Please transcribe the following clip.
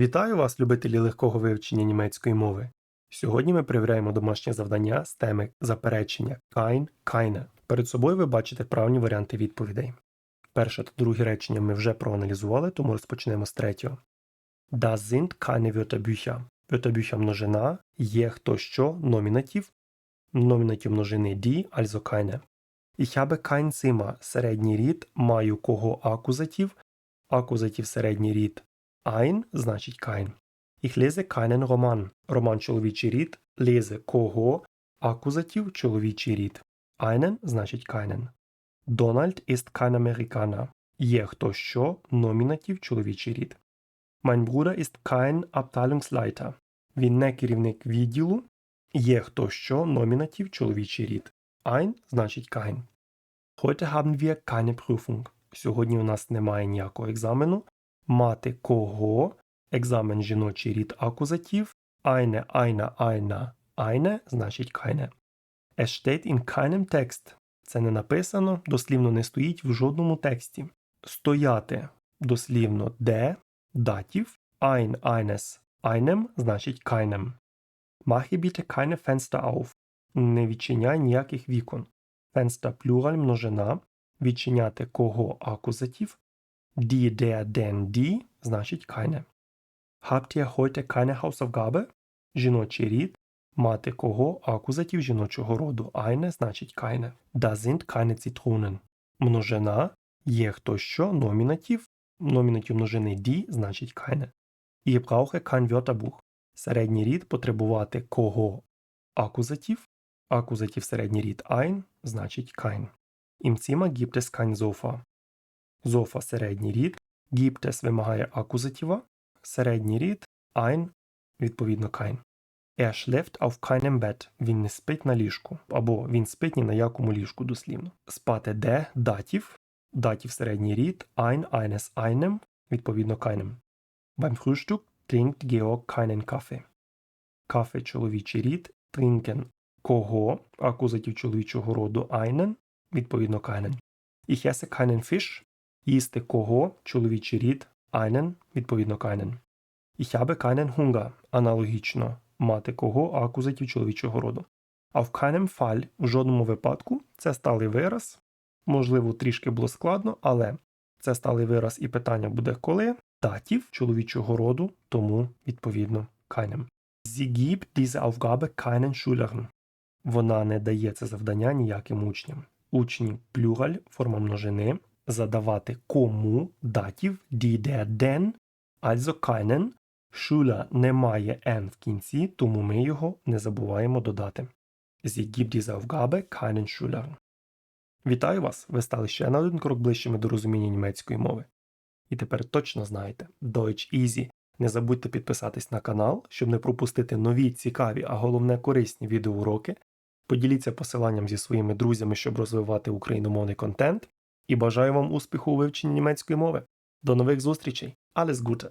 Вітаю вас, любителі легкого вивчення німецької мови. Сьогодні ми перевіряємо домашнє завдання з теми заперечення kein, keine. Перед собою ви бачите правильні варіанти відповідей. Перше та друге речення ми вже проаналізували, тому розпочнемо з третього. Das sind keine Wörterbücher. Wörterbücher множина, є хто що, номінатив, номінатив множини die, also keine. Ich habe kein Zimmer, середній рід, маю кого акузатив, акузатив середній рід ein значить kein. Ich lese keinen Roman. Роман чоловічий рід, lese кого, акузатив чоловічий рід. Einen значить keinen. Donald ist kein Amerikaner. Є хто що, номінатив чоловічий рід. Mein Bruder ist kein Abteilungsleiter. Він не керівник відділу. Є хто що, номінатив чоловічий рід. Ein значить kein. Heute haben wir keine Prüfung. Сьогодні у нас немає ніякого екзамену. Мати кого, екзамен жіночий рід акузатив, eine, einer, einer, eine, значить keine. Es steht in keinem. Це не написано, дослівно не стоїть в жодному тексті. Стояти дослівно де, датів, ein, eines, einem, значить keinem. Mache bitte keine Fenster auf. Не відчиняй ніяких вікон. Fenster плюраль множина. Відчиняти кого акузатив. Die, der, den, die значить keine. Habt ihr heute keine Hausaufgabe? Жіночий рід. Мати кого акузатив жіночого роду. Eine значить keine. Da sind keine Zitronen. Множина. Є хто що, номінатив. Номінатив множини die значить keine. Ich brauche kein Wörterbuch. Середній рід потребувати кого акузатив. Акузатив середній рід ein значить kein. Im Zimmer gibt es kein Sofa. Софа середній рід, es вимагає акузатива, середній рід, ein, відповідно kein. Er schläft auf keinem Bett. Він не спить на ліжку. Або він спить ні на якому ліжку дослівно. Спати де датів, датів середній рід, ein, eines, einem, відповідно keinem. Beim Frühstück trinkt Georg keinen Kaffee. Кафе чоловічий рід, trinken кого, акузатив чоловічого роду einen, відповідно keinen. Ich esse keinen Fisch, їсти кого, чоловічий рід, einen, відповідно keinen. Ich habe keinen Hunger, аналогічно, мати кого, акузатив чоловічого роду. Auf keinen Fall, в жодному випадку, це сталий вираз. Можливо, трішки було складно, але це сталий вираз і питання буде коли. Датів чоловічого роду, тому, відповідно, keinem. Sie gibt diese Aufgabe keinen Schülern. Вона не дає це завдання ніяким учням. Учні плюраль, форма множини, задавати кому датів der, den, also keinen. Schüler немає n в кінці, тому ми його не забуваємо додати. Sie gibt diese Aufgabe keinen Schülern. Вітаю вас! Ви стали ще на один крок ближчими до розуміння німецької мови. І тепер точно знаєте Deutsch Easy. Не забудьте підписатись на канал, щоб не пропустити нові цікаві, а головне корисні відеоуроки. Поділіться посиланням зі своїми друзями, щоб розвивати україномовний контент. І бажаю вам успіху у вивченні німецької мови. До нових зустрічей! Alles Gute!